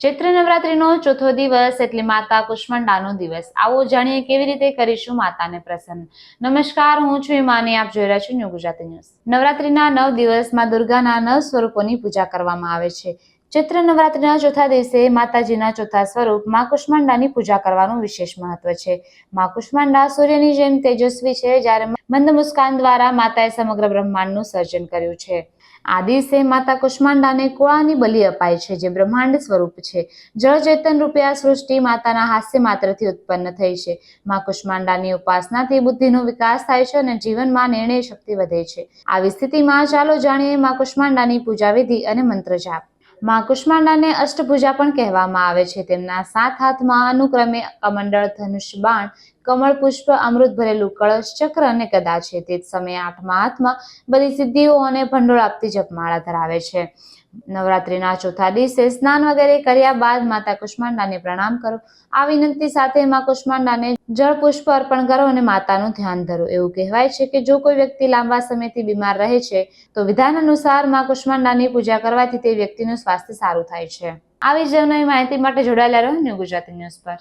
ચૈત્ર નવરાત્રીનો ચોથો દિવસ એટલે માતા કુષ્મંડાનો દિવસ. આવો જાણીએ કેવી રીતે કરીશું માતાને પ્રસન્ન. નમસ્કાર, હું છું હિમાની. આપ જોઈ રહ્યા છો ન્યૂ ગુજરાતી ન્યૂઝ. નવરાત્રીના નવ દિવસમાં દુર્ગાના નવ સ્વરૂપોની પૂજા કરવામાં આવે છે. ચૈત્ર નવરાત્રિના ચોથા દિવસે માતાજીના ચોથા સ્વરૂપ મા કુષ્માંડાની પૂજા કરવાનું વિશેષ મહત્વ છે. મા કુષ્માંડા સૂર્યની જેમ તેજસ્વી છે, જ્યારે મંદ મુસ્કાન દ્વારા માતાએ સમગ્ર બ્રહ્માંડનું સર્જન કર્યું છે. આ દિવસે માતા કુષ્માંડાને કુળાની બલિ અપાય છે, જે બ્રહ્માંડ સ્વરૂપ છે. જળ ચેતન રૂપે આ સૃષ્ટિ માતાના હાસ્ય માત્રથી ઉત્પન્ન થઈ છે. મા કુષ્માંડાની ઉપાસનાથી બુદ્ધિનો વિકાસ થાય છે અને જીવનમાં નિર્ણય શક્તિ વધે છે. આવી સ્થિતિમાં ચાલો જાણીએ મા કુષ્માંડાની પૂજા વિધિ અને મંત્ર જાપ. મા કુષ્માંડાને અષ્ટભુજા પણ કહેવામાં આવે છે. તેમના સાત હાથમાં અનુક્રમે કમંડળ ધનુષ બાણ કમળ પુષ્પ, અમૃત ભરેલું કળશ ચક્ર અને ગદા છે તે જ સમયે આઠમા હાથમાં બધી સિદ્ધિઓ અને ભંડોળ આપતી જપમાળા ધરાવે છે. નવરાત્રીના ચોથા દિવસે સ્નાન વગેરે કર્યા બાદ માતા કુષ્માંડાને પ્રણામ કરો. આ વિનંતી સાથે મા કુષ્માંડાને જળ પુષ્પ અર્પણ કરો અને માતાનું ધ્યાન ધરો. એવું કહેવાય છે કે જો કોઈ વ્યક્તિ લાંબા સમયથી બીમાર રહે છે, તો વિધાન અનુસાર મા કુષ્માંડાની પૂજા કરવાથી તે વ્યક્તિનું સ્વાસ્થ્ય સારું થાય છે. આવી જ માહિતી માટે જોડાયેલા રહો ન્યૂ ગુજરાતી ન્યૂઝ પર.